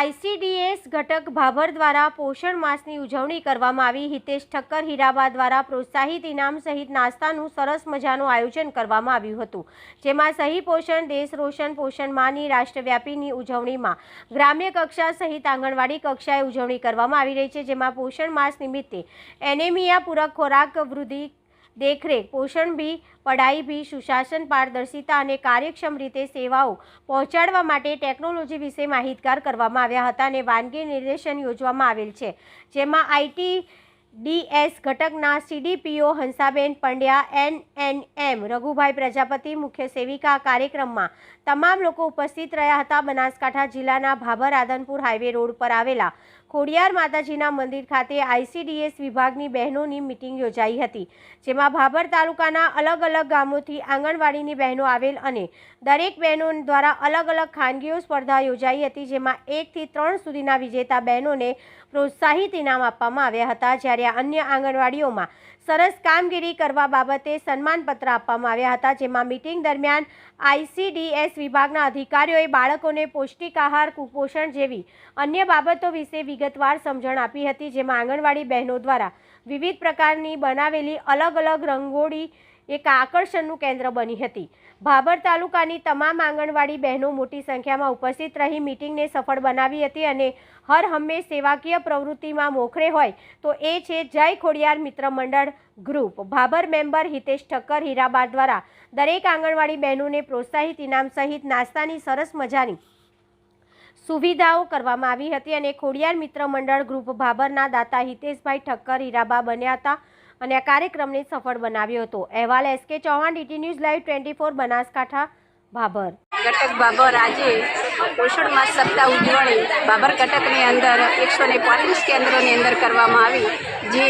ICDS ઘટક ભાભર દ્વારા પોષણ માસની ઉજવણી કરવામાં આવી. હિતેશ ઠક્કર હીરાબા દ્વારા પ્રોત્સાહિત ઇનામ સહિત નાસ્તાનું સરસ મજાનું આયોજન કરવામાં આવ્યું હતું. જેમાં સહી પોષણ, દેશ રોશન, પોષણ માની, રાષ્ટ્રવ્યાપીની ઉજવણીમાં ગ્રામ્ય કક્ષા સહિત આંગણવાડી કક્ષાએ ઉજવણી કરવામાં આવી રહી છે. જેમાં પોષણ માસ નિમિત્તે એનેમિયા પૂરક ખોરાક વૃદ્ધિ દેખરેખ, પોષણ ભી, પઢાઈ ભી, સુશાસન પારદર્શિતા અને કાર્યક્ષમ રીતે સેવાઓ પહોંચાડવા માટે ટેકનોલોજી વિશે માહિતગાર કરવામાં આવ્યા હતા અને વાનગી નિર્દેશન યોજવામાં આવેલ છે. જેમાં આઈટી ડીએસ ઘટકના CDPO Hansaben Pandya, N N M, Raghubhai Prajapati, મુખ્ય સેવિકા કાર્યક્રમમાં તમામ લોકો ઉપસ્થિત રહ્યા હતા. બનાસકાંઠા જિલ્લાના ભાભર આદનપુર હાઈવે રોડ પર આવેલા ખોડિયાર માતાજીના મંદિર ખાતે આઈસીડીએસ વિભાગની બહેનોની મિટિંગ યોજાઈ હતી, જેમાં ભાભર તાલુકાના અલગ અલગ ગામોથી આંગણવાડીની બહેનો આવેલ અને દરેક બહેનો દ્વારા અલગ અલગ ખાનગીઓ સ્પર્ધા યોજાઈ હતી, જેમાં એકથી ત્રણ સુધીના વિજેતા બહેનોને પ્રોત્સાહિત ઇનામ આપવામાં આવ્યા હતા. જ્યારે અન્ય આંગણવાડીઓમાં સરસ કામગીરી કરવા બાબતે સન્માનપત્ર આપવામાં આવ્યા હતા, જેમાં મિટિંગ દરમિયાન આઈસીડીએસ વિભાગના અધિકારીઓએ બાળકોને પૌષ્ટિક આહાર કુપોષણ જેવી અન્ય બાબતો વિશે વિગતવાર સમજણ આપી હતી, જેમાં આંગણવાડી બહેનો દ્વારા વિવિધ પ્રકારની બનાવેલી અલગ અલગ રંગોળી એક આકર્ષણનું કેન્દ્ર બની હતી. ભાભર તાલુકાની તમામ આંગણવાડી બહેનો મોટી સંખ્યામાં ઉપસ્થિત રહી મિટિંગને સફળ બનાવી હતી અને હર હંમેશ સેવાકીય પ્રવૃત્તિમાં મોખરે હોય તો એ છે જય ખોડિયાર મિત્ર મંડળ ગ્રુપ. ભાભર મેમ્બર હિતેશ ઠક્કર હીરાબાર દ્વારા દરેક આંગણવાડી બહેનોને પ્રોત્સાહિત, ઇનામ સહિત નાસ્તાની સરસ મજાની સુવિધાઓ કરવામાં આવી હતી અને ખોડિયાર મિત્ર મંડળ ગ્રુપ ભાભરના દાતા હિતેશભાઈ ઠક્કર હીરાબા બન્યા હતા. અને આ કાર્યક્રમને સફળ બનાવ્યો હતો. અહેવાલ SK Chauhan DT news live twenty four Banaskantha Bhabhar Cuttack બાબર આજે પોષણ માસ સપ્તાહ ઉજવણી બાબર કટકની અંદર એકસો ને પાંત્રીસ કેન્દ્રોની અંદર કરવામાં આવી, જે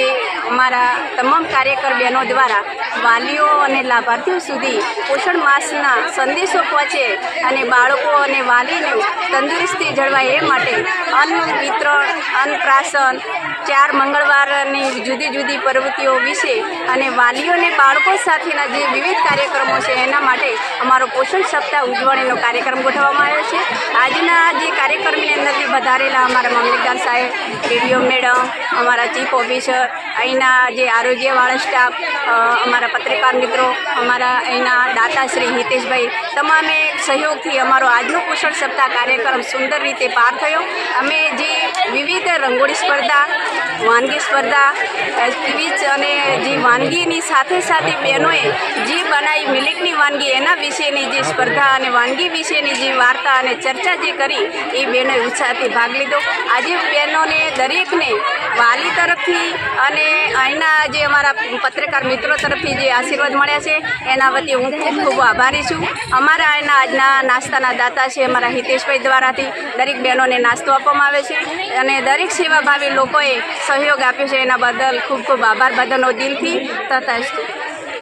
અમારા તમામ કાર્યકર બહેનો દ્વારા વાલીઓ અને લાભાર્થીઓ સુધી પોષણ માસના સંદેશો પહોંચે અને બાળકો અને વાલીને તંદુરસ્તી જળવાય એ માટે અન્ન, વિતરણ અન્નપ્રાશન, ચાર મંગળવારની જુદી જુદી પ્રવૃત્તિઓ વિશે અને વાલીઓને બાળકો સાથેના જે વિવિધ કાર્યક્રમો છે, એના માટે અમારો પોષણ સપ્તાહ ઉજવણીનો કાર્યક્રમ ગોઠવવામાં આવ્યો છે. આજના જે કાર્યક્રમની અંદરથી વધારેલા અમારા મામલતદાર સાહેબ ડીડીઓ મેડમ, અમારા ચીફ ઓફિસર અહીંના જે આરોગ્યવાળા સ્ટાફ અમારા પત્રકાર મિત્રો, અમારા અહીંના દાતા શ્રી હિતેશભાઈ, તમામે સહયોગથી અમારો આજનો પોષણ સપ્તાહ કાર્યક્રમ સુંદર રીતે પાર થયો. અમે જે વિવિધ રંગોળી સ્પર્ધા, વાનગી સ્પર્ધા ક્વિઝ અને જે વાનગીની સાથે સાથે બહેનોએ જે બનાવી મિલેટની વાનગી, એના વિશેની જે સ્પર્ધા અને વાનગી વિશેની જે વાર્તા અને ચર્ચા જે કરી, એ બહેનોએ ઉત્સાહથી ભાગ લીધો. આજે બહેનોને દરેકને વાલી તરફથી અને અહીંના જે અમારા પત્રકાર મિત્રો તરફથી જે આશીર્વાદ મળ્યા છે, એના વતી હું ખૂબ ખૂબ આભારી છું. અમારા અહીંના આજના નાસ્તાના દાતા છે અમારા હિતેશભાઈ દ્વારાથી. દરેક બહેનોને નાસ્તો આપવામાં આવે છે અને દરેક સેવાભાવી લોકોએ સહયોગ આપ્યો છે. એના બદલ ખૂબ ખૂબ આભાર. બદલનો દિલથી તથા